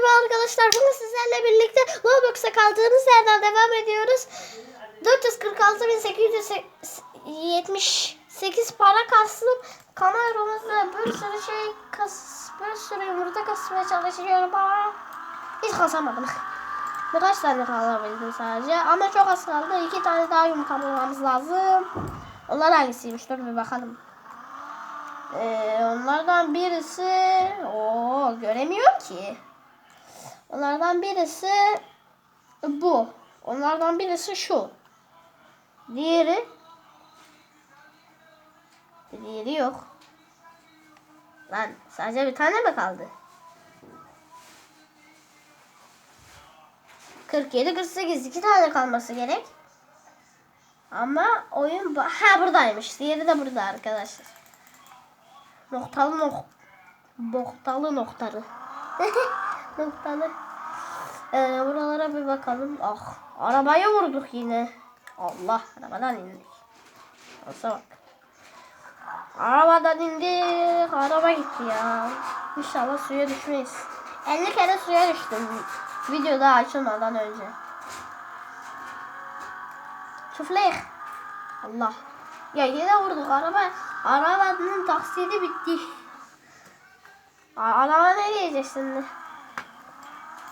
merhaba arkadaşlar. Bugün sizlerle birlikte Roblox'a kaldığımız yerden devam ediyoruz. 446.878 para kastım. Kameramızda bir sürü şey kas, bir sürü yumurta kasmaya çalışıyorum ama hiç kasamadım. Birkaç tane kalabildim sadece ama çok az kaldı. İki tane daha yumurta bulmamız lazım. Onlar hangisiymiş? Dur bir bakalım. Ee, onlardan birisi o göremiyorum ki. Onlardan birisi bu. Onlardan birisi şu. Diğeri Diğeri yok. Lan sadece bir tane mi kaldı? 47 48 iki tane kalması gerek. Ama oyun ha buradaymış. Diğeri de burada arkadaşlar. Noktalı nok noktalı noktalı. noktalı. Ee, buralara bir bakalım. Ah, arabaya vurduk yine. Allah, arabadan indik. Olsa bak. Arabadan indik. Araba gitti ya. İnşallah suya düşmeyiz. 50 kere suya düştüm. Videoda açılmadan önce. Çuflayık. Allah. Ya yine vurduk araba. Arabanın taksidi bitti. Araba ne diyecek şimdi?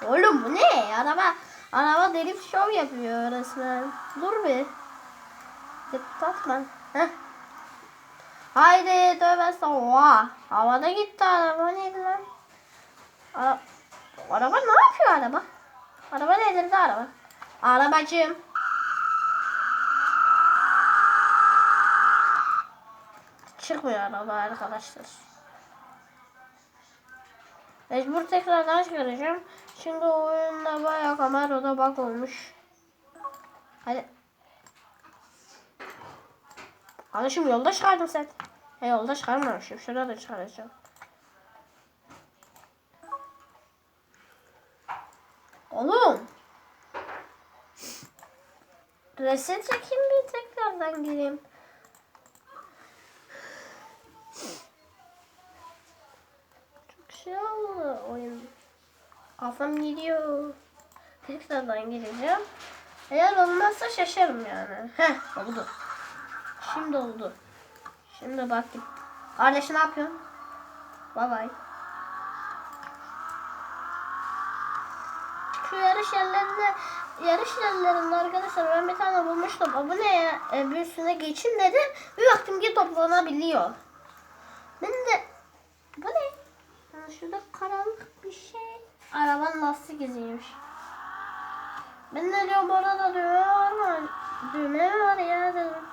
Oğlum bu ne? Araba araba drift show yapıyor resmen. Dur bir. Zıplatma. Heh. Haydi tövbe estağfurullah. Havada gitti araba neydi lan? Ara araba ne yapıyor araba? Araba nedir de araba? Arabacığım. Çıkmıyor araba arkadaşlar. Mecbur tekrardan çıkaracağım. Çünkü oyunda bayağı kamerada bug olmuş. Hadi. Kardeşim yolda çıkardın sen. He yolda çıkarmamışım. Şurada çıkaracağım. Oğlum. Reset çekeyim bir tekrardan gireyim. Çok şey oldu oyun. Kafam gidiyor. Tekrardan gireceğim. Eğer olmazsa şaşarım yani. Heh oldu. Şimdi oldu. Şimdi bakayım. Kardeş ne yapıyorsun? Bay bay. Şu yarış yerlerinde yarış yerlerinde arkadaşlar ben bir tane bulmuştum. O bu ne ya? E, bir üstüne geçeyim dedim. Bir baktım ki toplanabiliyor. Ben de bu ne? Ha, şurada karanlık bir şey. Arabanın lastik iziymiş. Ben de diyorum orada düğme var mı? Düğme var ya dedim.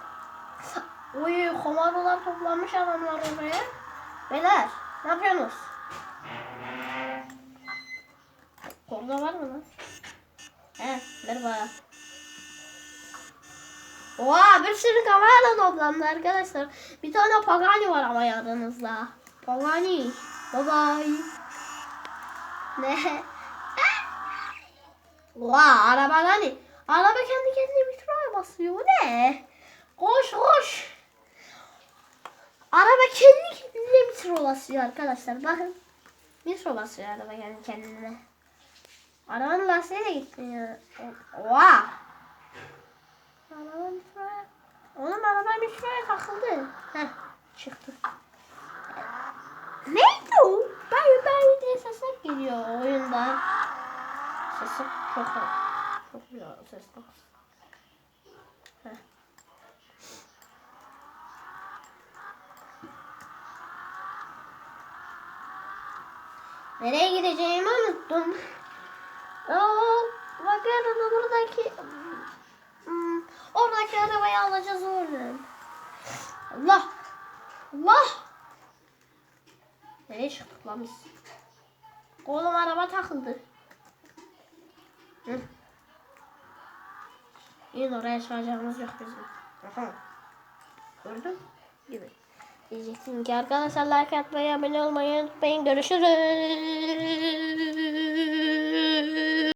Uy komandolar toplanmış adamlar oraya. Beyler ne yapıyorsunuz? Orada var mı lan? He merhaba. Oha bir sürü kamera toplandı arkadaşlar. Bir tane Pagani var ama yanınızda. Pagani. Bye bye. Ne? Oha araba hani. Araba kendi kendine metroya basıyor. Ne? Koş koş. Araba kendi kendine metro basıyor arkadaşlar. Bakın. Metro basıyor araba kendi kendine. Arabanın lastiği de gitmiyor. Oha. Araba metroya. Oğlum araba metroya takıldı. Heh çıktı. Neydi o? Ben ben diye sesler geliyor oyunda. Sesi çok çok güzel ses. Heh. Nereye gideceğimi unuttum. Aa, bakıyorum buradaki hmm, oradaki arabayı alacağız oradan. Allah! Allah! Nereye çıktık lan biz? Oğlum araba takıldı. Yine oraya çıkacağımız yok bizim. Aha. Gördün gibi. Diyeceksin ki arkadaşlar like atmayı, abone olmayı unutmayın. Görüşürüz.